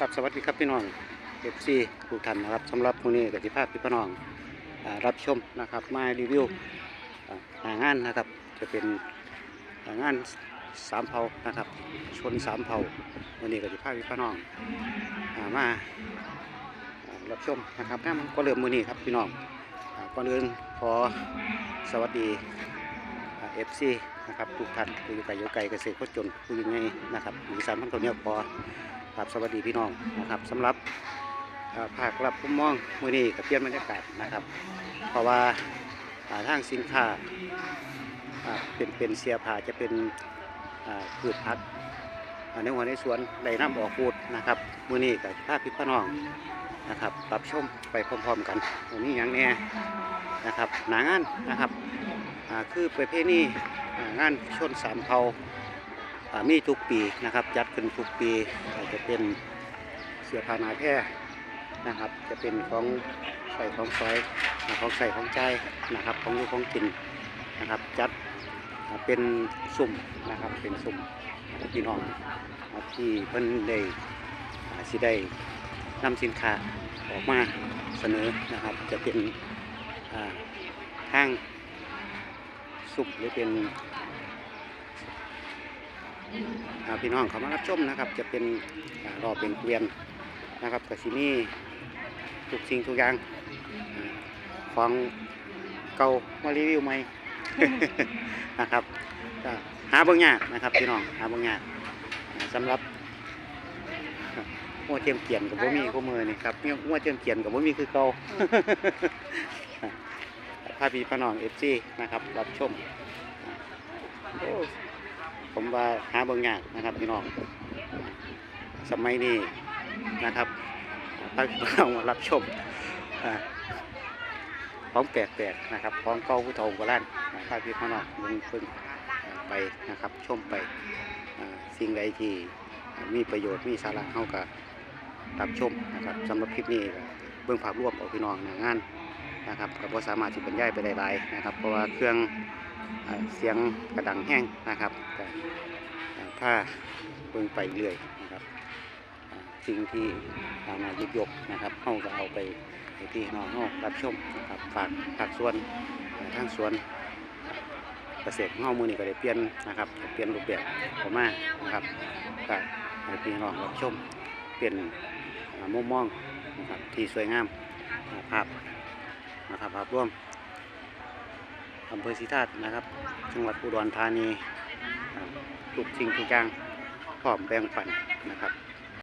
ครับสวัสดีครับพี่น้องเอฟซีทุกท่านนะครับสำหรับวันนี้กติภาพพี่น้องอรับชมนะครับมารีวิวอ่าหางานนะครับจะเป็นหางานสามเผานะครับชนสามเผาวันนี้กติภาพพี่น้องอมารับชมนะครับงานมันก็เริ่มมือนี้ครับพี่น้องอก่อนอื่นขอสวัสดีเอฟซีนะครับทุกท่านผู้อยู่ไกลอยู่ไกลเกษตรโคนจนผู้อยู่ไงนะครับมีสามพันคนเนี้ยพอ ครับสวัสดีพี่น้องนะครับสำหรับเอ่อภาครับผมมองมือนี้กับเปลี่ยนบรรยากาศนะครับ เพราะว่าทางสินค้าเป็นเป็นเสียผ้าจะเป็นพืชพักในหัวในสวนไดน้ำออกพูดนะครับมือนี้กับภาพพี่พี่น้องนะครับรับชมไปพร้อมๆกันวันนี้อย่างแน่นะครับหนางานนะครับคือประเภทนี้งานชนสามเผา มีทุกปีนะครับ จัดขึ้นทุกปีอาจจะเป็นเสื้อผ้านาแพร่นะครับ จะเป็นของใส่ของซอยอ่ของใส่ของใจนะครับ ของอยู่ของกินนะครับ จัดเป็นสุ่มนะครับเป็นสุ่มพี่น้องที่เพิ่นได้สิได้นำสินค้าออกมาเสนอนะครับ จะเป็นห้างสุ่มหรือเป็น พี่น้องเขามารับชมนะครับ จะเป็นรอเป็นเกวียนนะครับกับซินี่ทุกสิ่งทุกอย่างของเก่ามารีวิวใหม่นะครับก็หาเบางยากนะครับพี่น้องหาเบางยากอ่าสำหรับหัวเทียมเกียนกับบ่มีคู่มือนี่ครับเนี่ยหัวเทียมเกียนกับบ่มีคือเก่าพาพี่พี่น้องเอฟซีนะครับรับชมโอ้ ผมว่าหาเบิ่งยากนะครับพี่น้องสมัยนี้นะครับพาพี่น้องมารับชมอ่าของแปลกๆนะครับของเก่าผู้เฒ่าโบราณอ่าพาพี่น้องเบิ่งเพิ่งไปนะครับชมไปสิ่งใดที่มีประโยชน์มีสาระเฮาก็รับชมนะครับสำหรับคลิปนี้เบิ่งภาพรวมของพี่น้องหน้างาน นะครับก็บ่สามารถที่บรรยายไปได้หลายนะครับ เพราะว่าเครื่องอเสียงกระดังแห้งนะครับแต่ถ้าเบิ่งไปเรื่อยนะครับสิ่งที่เอามายิบยกนะครับเฮาก็เอาไปให้พี่น้องเฮารับชมนะครับฝากฝากส่วนทางสวนเกษตรของเฮามือนี้ก็ได้เปลี่ยนนะครับเปลี่ยนรูปแบบออกมานะครับก็ให้พี่น้องรับชมเปลี่ยนมุมมองนะครับที่สวยงามภาพ รับรวมอำเภอศรีธาตุนะครับ จังหวัดอุดรธานีทุกสิ่งทุกอย่างพร้อมแบ่งปันนะครับ